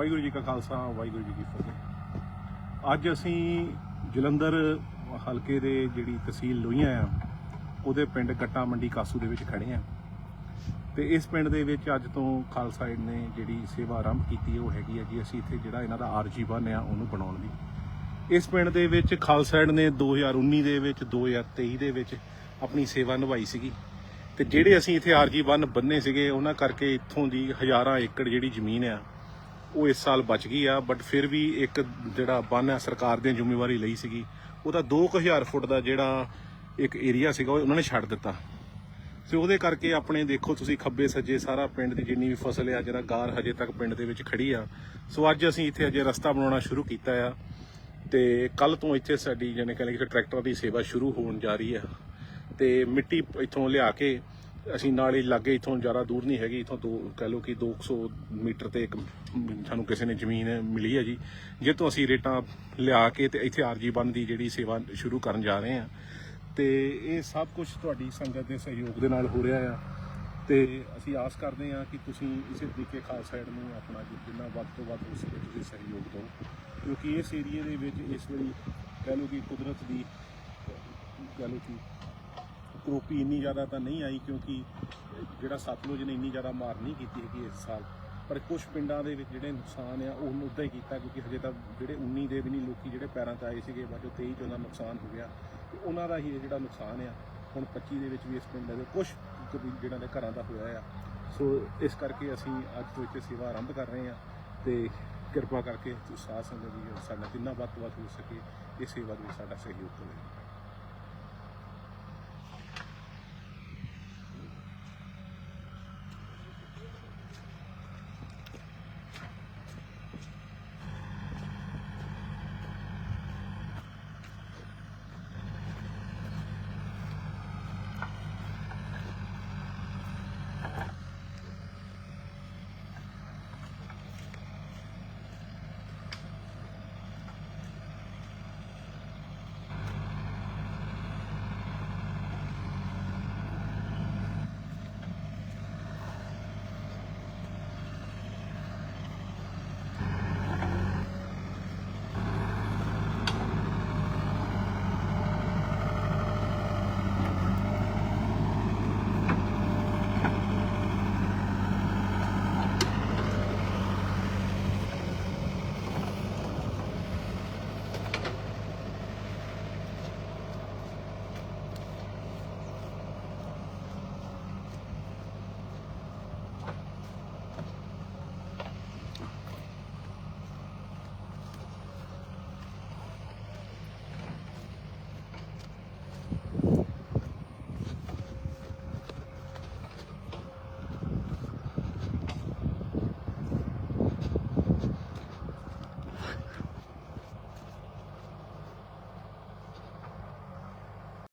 ਵਾਹਿਗੁਰੂ ਜੀ ਕਾ ਖਾਲਸਾ, ਵਾਹਿਗੁਰੂ ਜੀ ਕੀ ਫਤਿਹ। ਅੱਜ ਅਸੀਂ ਜਲੰਧਰ ਹਲਕੇ ਦੇ ਜਿਹੜੀ ਤਹਿਸੀਲ ਲੋਹੀਆਂ ਆ, ਉਹਦੇ ਪਿੰਡ ਕੱਟਾ ਮੰਡੀ ਕਾਸੂ ਦੇ ਵਿੱਚ ਖੜੇ ਆ। ਤੇ ਇਸ ਪਿੰਡ ਦੇ ਵਿੱਚ ਅੱਜ ਤੋਂ ਖਾਲਸਾ ਏਡ ਨੇ ਜਿਹੜੀ ਸੇਵਾ ਆਰੰਭ ਕੀਤੀ ਉਹ ਹੈਗੀ ਆ ਜੀ, ਅਸੀਂ ਇੱਥੇ ਜਿਹੜਾ ਇਹਨਾਂ ਦਾ ਆਰਜੀ ਬਨ ਆ, ਉਹਨੂੰ ਬਣਾਉਣ ਦੀ ਇਸ ਪਿੰਡ ਦੇ ਵਿੱਚ ਖਾਲਸਾ ਏਡ ਨੇ 2019 ਦੇ ਵਿੱਚ 2023 ਦੇ ਵਿੱਚ ਆਪਣੀ ਸੇਵਾ ਨਿਭਾਈ ਸੀਗੀ। ਤੇ ਜਿਹੜੇ ਅਸੀਂ ਇੱਥੇ ਆਰਜੀ ਬੰਨ ਬੰਨੇ ਸੀਗੇ, ਉਹਨਾਂ ਕਰਕੇ ਇੱਥੋਂ ਦੀ ਹਜ਼ਾਰਾਂ ਏਕੜ ਜਿਹੜੀ ਜ਼ਮੀਨ ਆ ਉਹ ਇਸ ਸਾਲ ਬਚ ਗਈ ਆ ਬਟ ਫਿਰ ਵੀ ਇੱਕ ਜਿਹੜਾ ਬੰਨ ਆ ਸਰਕਾਰ ਨੇ ਜ਼ਿੰਮੇਵਾਰੀ ਲਈ ਸੀਗੀ, ਉਹਦਾ 2000 ਫੁੱਟ ਦਾ ਜਿਹੜਾ ਇੱਕ ਏਰੀਆ ਸੀਗਾ, ਉਹ ਉਹਨਾਂ ਨੇ ਛੱਡ ਦਿੱਤਾ। ਤੇ ਉਹਦੇ ਕਰਕੇ ਆਪਣੇ ਦੇਖੋ ਤੁਸੀਂ ਖੱਬੇ ਸੱਜੇ ਸਾਰਾ ਪਿੰਡ ਦੀ ਜਿੰਨੀ ਵੀ ਫਸਲ ਆ, ਜਿਹੜਾ ਗਾਰ ਹਜੇ ਤੱਕ ਪਿੰਡ ਦੇ ਵਿੱਚ ਖੜੀ ਆ। ਸੋ ਅੱਜ ਅਸੀਂ ਇੱਥੇ ਅਜੇ ਰਸਤਾ ਬਣਾਉਣਾ ਸ਼ੁਰੂ ਕੀਤਾ ਆ ਤੇ ਕੱਲ ਤੋਂ ਇੱਥੇ ਸਾਡੀ ਜਾਨੇ ਕਹਿੰਦੇ ਕਿ ਟਰੈਕਟਰ ਦੀ ਸੇਵਾ ਸ਼ੁਰੂ ਹੋਣ ਜਾ ਰਹੀ ਆ। ਤੇ ਮਿੱਟੀ ਇੱਥੋਂ ਲਿਆ ਕੇ ਅਸੀਂ ਨਾਲ ਹੀ ਲਾਗੇ, ਇੱਥੋਂ ਜ਼ਿਆਦਾ ਦੂਰ ਨਹੀਂ ਹੈਗੀ, ਇੱਥੋਂ ਦੋ, ਕਹਿ ਲਓ ਕਿ 200 ਮੀਟਰ ਤੇ ਇੱਕ ਸਾਨੂੰ ਕਿਸੇ ਨੇ ਜ਼ਮੀਨ ਮਿਲੀ ਹੈ ਜੀ। ਜਿਹ ਅਸੀਂ ਰੇਟਾਂ ਲਿਆ ਕੇ ਤੇ ਇੱਥੇ ਆਰਜੀ ਬੰਨ ਦੀ ਜਿਹੜੀ ਸੇਵਾ ਸ਼ੁਰੂ ਕਰਨ ਜਾ ਰਹੇ ਹਾਂ। ਤੇ ਇਹ ਸਭ ਕੁਝ ਤੁਹਾਡੀ ਸੰਗਤ ਦੇ ਸਹਿਯੋਗ ਦੇ ਨਾਲ ਹੋ ਰਿਹਾ ਆ। ਤੇ ਅਸੀਂ ਆਸ ਕਰਦੇ ਹਾਂ ਕਿ ਤੁਸੀਂ ਇਸੇ ਤਰੀਕੇ ਖਾਲਸਾ ਏਡ ਨੂੰ ਆਪਣਾ ਜਿੰਨਾ ਵੱਧ ਤੋਂ ਵੱਧ ਹੋ ਸਕੇ ਤੁਸੀਂ ਸਹਿਯੋਗ ਦਿਓ। ਕਿਉਂਕਿ ਇਸ ਏਰੀਏ ਦੇ ਵਿੱਚ ਇਸ ਵੇਲੇ ਕਹਿ ਲਓ ਕਿ ਕੁਦਰਤ ਦੀ, ਕਹਿ ਲਓ ਕਿ ਕਰੋਪੀ ਇੰਨੀ ਜ਼ਿਆਦਾ ਤਾਂ ਨਹੀਂ ਆਈ ਕਿਉਂਕਿ ਜਿਹੜਾ ਸਤਲੁਜ ਨੇ ਇੰਨੀ ਜ਼ਿਆਦਾ ਮਾਰ ਨਹੀਂ ਕੀਤੀ ਹੈਗੀ ਇਸ ਸਾਲ। ਪਰ ਕੁਝ ਪਿੰਡਾਂ ਦੇ ਵਿੱਚ ਜਿਹੜੇ ਨੁਕਸਾਨ ਆ, ਉਹ ਉਦਾਂ ਹੀ ਕੀਤਾ ਕਿਉਂਕਿ ਹਜੇ ਤਾਂ ਜਿਹੜੇ 19 ਦੇ ਵੀ ਨਹੀਂ, ਲੋਕੀ ਜਿਹੜੇ ਪੈਰਾਂ 'ਚ ਆਏ ਸੀਗੇ, ਬਾਅਦ 23 ਚ ਉਹਨਾਂ ਦਾ ਨੁਕਸਾਨ ਹੋ ਗਿਆ। ਤੇ ਉਹਨਾਂ ਦਾ ਹੀ ਇਹ ਜਿਹੜਾ ਨੁਕਸਾਨ ਆ, ਹੁਣ 25 ਦੇ ਵਿੱਚ ਵੀ ਇਸ ਪਿੰਡ ਦੇ ਕੁਝ ਜਿਹੜਾ ਦੇ ਘਰਾਂ ਦਾ ਹੋਇਆ ਆ। ਸੋ ਇਸ ਕਰਕੇ ਅਸੀਂ ਅੱਜ ਤੋਂ ਇੱਥੇ ਸੇਵਾ ਆਰੰਭ ਕਰ ਰਹੇ ਹਾਂ ਤੇ ਕਿਰਪਾ ਕਰਕੇ ਤੁਸੀਂ ਸਾਥ ਸੰਗਤ ਜੀ ਸਾਡਾ ਜਿੰਨਾ ਵੱਧ ਤੋਂ ਵੱਧ ਹੋ ਸਕੇ, ਇਸ ਸੇਵਾ ਦੇ ਵਿੱਚ ਸਾਡਾ ਸਹਿਯੋਗ ਕਰੋ।